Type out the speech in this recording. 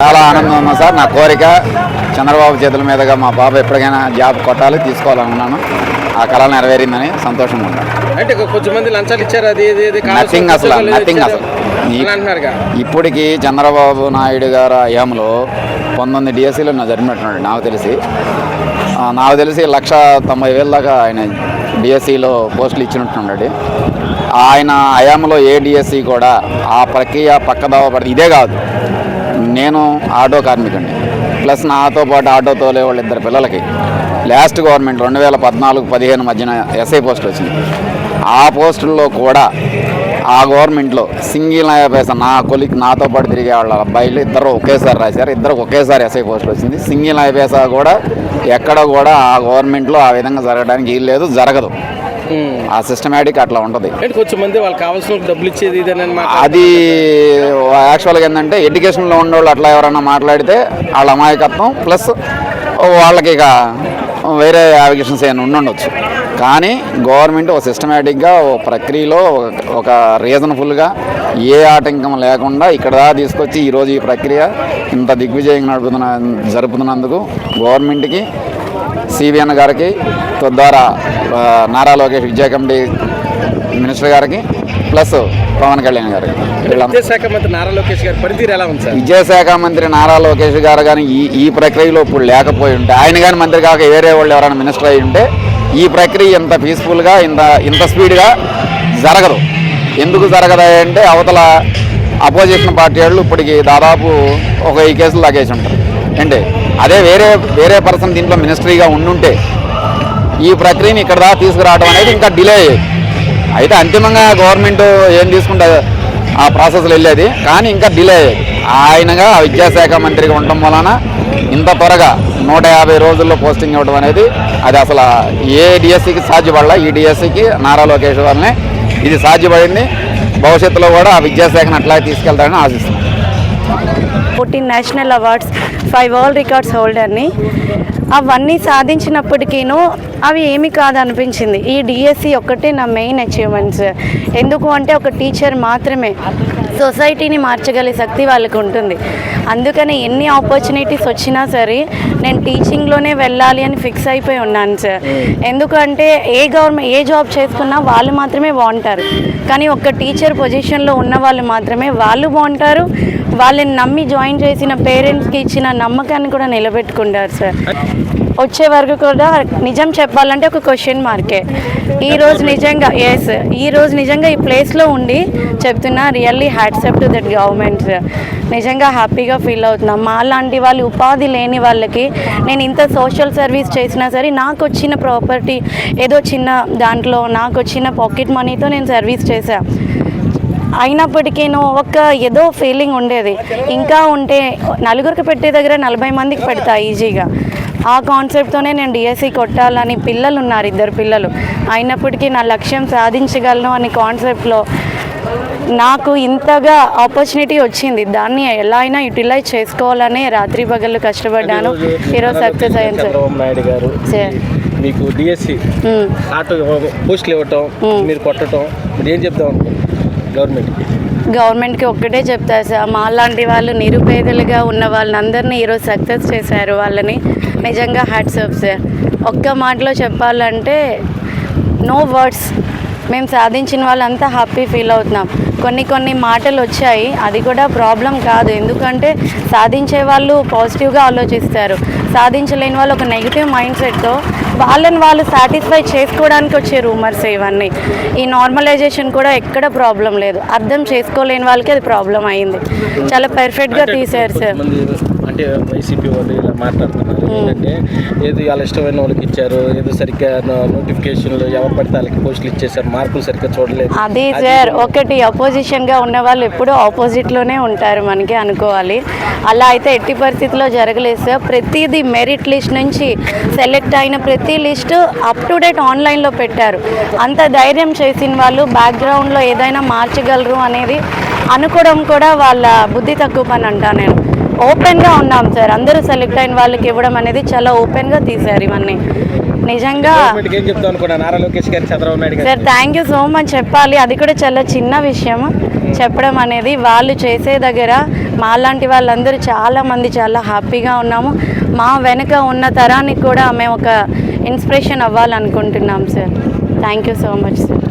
చాలా ఆనందం ఉంది సార్. నా కోరిక చంద్రబాబు చేతుల మీదుగా మా బాబు ఎప్పటికైనా జాబ్ కొట్టాలి తీసుకోవాలనుకున్నాను ఆ కళ నెరవేరిందని సంతోషంగా ఉన్నాను అంటే కొంచెం మంది లంచాలు ఇచ్చారు అది నథింగ్ అసలు నథింగ్. అసలు. ఇప్పటికి చంద్రబాబు నాయుడు గారు హయాంలో పంతొమ్మిది డిఎస్సీలు నా జరిపినట్టున్నాడు నాకు తెలిసి. నాకు తెలిసి లక్ష తొంభై వేల దాకా ఆయన డిఎస్సిలో పోస్టులు ఇచ్చినట్టున్నాడు. ఆయన హయాంలో ఏ డిఎస్సి కూడా ఆ ప్రక్రియ పక్కదావ పడి ఇదే కాదు. నేను ఆటో కార్మికుడిని. ప్లస్ నాతో పాటు ఆటో తోలే వాళ్ళ ఇద్దరు పిల్లలకి లాస్ట్ గవర్నమెంట్ రెండు వేల పద్నాలుగు పదిహేను మధ్యన ఎస్ఐ పోస్ట్ వచ్చింది. ఆ పోస్టుల్లో కూడా ఆ గవర్నమెంట్లో సింగిల్ పైసా నా కొలిక్ నాతో పాటు తిరిగే వాళ్ళ అబ్బాయిలు ఇద్దరు ఒకేసారి రాశారు. ఇద్దరు ఒకేసారి ఎస్ఐ పోస్టులు వచ్చింది. సింగిల్ పైసా కూడా ఎక్కడ కూడా ఆ గవర్నమెంట్లో ఆ విధంగా జరగడానికి వీలు లేదు జరగదు. ఆ సిస్టమేటిక్ అట్లా ఉంటుంది. కొంచెం మంది వాళ్ళకి కావాల్సిన డబ్బులు ఇచ్చేది అది యాక్చువల్గా ఏంటంటే ఎడ్యుకేషన్లో ఉన్నోళ్ళు అట్లా ఎవరైనా మాట్లాడితే వాళ్ళ అమాయకత్వం ప్లస్ వాళ్ళకి ఇక వేరే అవిగేషన్స్ ఏమైనా ఉండుండొచ్చు. కానీ గవర్నమెంట్ ఒక సిస్టమేటిక్గా ఒక ప్రక్రియలో ఒక- రీజనబుల్గా ఏ ఆటంకం లేకుండా ఇక్కడ తీసుకొచ్చి ఈరోజు ఈ ప్రక్రియ ఇంత దిగ్విజయంగా నడుపుతున్న జరుపుతున్నందుకు గవర్నమెంట్కి సిబిఎన్ గారికి తద్వారా నారా లోకేష్ కమిటీ మినిస్టర్ గారికి ప్లస్ పవన్ కళ్యాణ్ గారికి. విద్యాశాఖ మంత్రి నారా లోకేష్ గారి పనితీరు ఎలా ఉంది విద్యాశాఖ మంత్రి నారా లోకేష్ గారు కానీ ఈ ఈ ప్రక్రియలో ఇప్పుడు లేకపోయి ఉంటే ఆయన కానీ మంత్రి కాక వేరే వాళ్ళు ఎవరైనా మినిస్టర్ అయి ఉంటే ఈ ప్రక్రియ ఇంత పీస్ఫుల్గా ఇంత ఇంత స్పీడ్గా జరగదు. ఎందుకు జరగదు అంటే అవతల అపోజిషన్ పార్టీ వాళ్ళు ఇప్పటికి దాదాపు ఒక ఈ కేసులు లాగేసి ఉంటారు. అంటే అదే వేరే వేరే పర్సన్ దీంట్లో మినిస్ట్రీగా ఉండుంటే ఈ ప్రక్రియని ఇక్కడ దాకా తీసుకురావడం అనేది ఇంకా డిలే అయ్యేది. అయితే అంతిమంగా గవర్నమెంట్ ఏం తీసుకుంటే ఆ ప్రాసెస్లో వెళ్ళేది కానీ ఇంకా డిలే అయ్యేది. ఆయనగా ఆ విద్యాశాఖ మంత్రిగా ఉండటం వలన ఇంత త్వరగా నూట యాభై రోజుల్లో పోస్టింగ్ ఇవ్వడం అనేది అది అసలు ఏ డిఎస్సికి సాధ్యపడాల ఈ డిఎస్సికి నారా లోకేష్ వల్లనే ఇది సాధ్యపడింది. భవిష్యత్తులో కూడా ఆ విద్యాశాఖను అట్లా తీసుకెళ్తారని ఆశిస్తున్నాను fourteen national awards five world records హోల్డర్ని. అవన్నీ సాధించినప్పటికీను అవి ఏమి కాదు అనిపించింది ఈ డిఎస్సి ఒక్కటే నా మెయిన్ అచీవ్మెంట్స్. ఎందుకు అంటే ఒక టీచర్ మాత్రమే సొసైటీని మార్చగలిగే శక్తి వాళ్ళకు ఉంటుంది. అందుకని ఎన్ని ఆపర్చునిటీస్ వచ్చినా సరే నేను టీచింగ్లోనే వెళ్ళాలి అని ఫిక్స్ అయిపోయి ఉన్నాను సార్ ఎందుకంటే ఏ గవర్నమెంట్ ఏ జాబ్ చేసుకున్నా వాళ్ళు మాత్రమే బాగుంటారు. కానీ ఒక టీచర్ పొజిషన్లో ఉన్న వాళ్ళు మాత్రమే వాళ్ళు బాగుంటారు. వాళ్ళని నమ్మి జాయిన్ చేసిన పేరెంట్స్కి ఇచ్చిన నమ్మకాన్ని కూడా నిలబెట్టుకుంటారు సార్ వచ్చే వరకు కూడా నిజం చెప్పాలంటే ఒక క్వశ్చన్ మార్కే. ఈ రోజు నిజంగా ఎస్ ఈ రోజు నిజంగా ఈ ప్లేస్లో ఉండి చెప్తున్నా really hats off to that government నిజంగా హ్యాపీగా ఫీల్ అవుతున్నాం. మా లాంటి వాళ్ళు ఉపాధి లేని వాళ్ళకి నేను ఇంత సోషల్ సర్వీస్ చేసినా సరే నాకు వచ్చిన ప్రాపర్టీ ఏదో చిన్న దాంట్లో నాకు వచ్చిన పాకెట్ మనీతో నేను సర్వీస్ చేశాను అయినప్పటికీను ఒక ఏదో ఫీలింగ్ ఉండేది. ఇంకా ఉంటే నలుగురికి పెట్టే దగ్గర నలభై మందికి పెడతా ఈజీగా ఆ కాన్సెప్ట్తోనే నేను డిఎస్సి కొట్టాలని పిల్లలు ఉన్నారు ఇద్దరు పిల్లలు. అయినప్పటికీ నా లక్ష్యం సాధించగలను అనే కాన్సెప్ట్లో నాకు ఇంతగా ఆపర్చునిటీ వచ్చింది. దాన్ని ఎలా అయినా యూటిలైజ్ చేసుకోవాలని రాత్రి పగళ్ళు కష్టపడ్డాను. ఈరోజు సక్సెస్ అయ్యాను సార్ మీకు డిఎస్సి మ్మ్. ఆటో పోస్టులు ఇవ్వటం. మీరు కొట్టడం మీరు ఏం చెప్తాం? గవర్నమెంట్కి. గవర్నమెంట్కి ఒక్కటే చెప్తారు సార్ మా లాంటి వాళ్ళు నిరుపేదలుగా ఉన్న వాళ్ళందరినీ ఈరోజు సక్సెస్ చేశారు వాళ్ళని. నిజంగా హ్యాట్స్ ఆఫ్ సార్. ఒక్క మాటలో చెప్పాలంటే నో వర్డ్స్. మేము సాధించిన వాళ్ళంతా హ్యాపీ ఫీల్ అవుతున్నాం. కొన్ని కొన్ని మాటలు వచ్చాయి అది కూడా ప్రాబ్లం కాదు. ఎందుకంటే సాధించే వాళ్ళు పాజిటివ్గా ఆలోచిస్తారు. సాధించలేని వాళ్ళు ఒక నెగిటివ్ మైండ్ సెట్తో వాళ్ళని వాళ్ళు సాటిస్ఫై చేసుకోవడానికి వచ్చే రూమర్స్ ఇవన్నీ. ఈ నార్మలైజేషన్ కూడా ఎక్కడ ప్రాబ్లం లేదు. అర్థం చేసుకోలేని వాళ్ళకి అది ప్రాబ్లం అయింది. చాలా పర్ఫెక్ట్గా తీశారు సార్ అంటే వైసీపీ వాళ్ళు ఇలా మాట్లాడుతున్నారు. ఏంటంటే ఏదో వాళ్ళ ఇష్టమైన వాళ్ళకి ఇచ్చారు ఏదో సరిగ్గా నోటిఫికేషన్లు ఎవరు పడితే వాళ్ళకి పోస్టులు ఇచ్చేసారు మార్కులు సరిగ్గా చూడలేదు. అది సార్ ఒకటి అపోజిషన్గా ఉన్న వాళ్ళు ఎప్పుడూ ఆపోజిట్లోనే ఉంటారు మనకి అనుకోవాలి. అలా అయితే ఎట్టి పరిస్థితిలో జరగలేదు సార్. ప్రతిదీ మెరిట్ లిస్ట్ నుంచి సెలెక్ట్ అయిన ప్రతి లిస్ట్ అప్ టు డేట్ ఆన్లైన్లో పెట్టారు. అంత ధైర్యం చేసిన వాళ్ళు బ్యాక్గ్రౌండ్లో ఏదైనా మార్చగలరు అనేది అనుకోవడం కూడా వాళ్ళ బుద్ధి తక్కువ పని అంటా నేను. ఓపెన్గా ఉన్నాం సార్. అందరూ సెలెక్ట్ అయిన వాళ్ళకి ఇవ్వడం అనేది చాలా ఓపెన్గా తీశారు ఇవన్నీ. నిజంగా sir thank you so much చెప్పాలి. అది కూడా చాలా చిన్న విషయం. చెప్పడం అనేది వాళ్ళు చేసే దగ్గర మాలాంటి వాళ్ళందరూ చాలా మంది చాలా హ్యాపీగా ఉన్నాము. మా వెనుక ఉన్న తరానికి కూడా మేము ఒక inspiration అవ్వాలనుకుంటున్నాం sir. Thank you so much sir.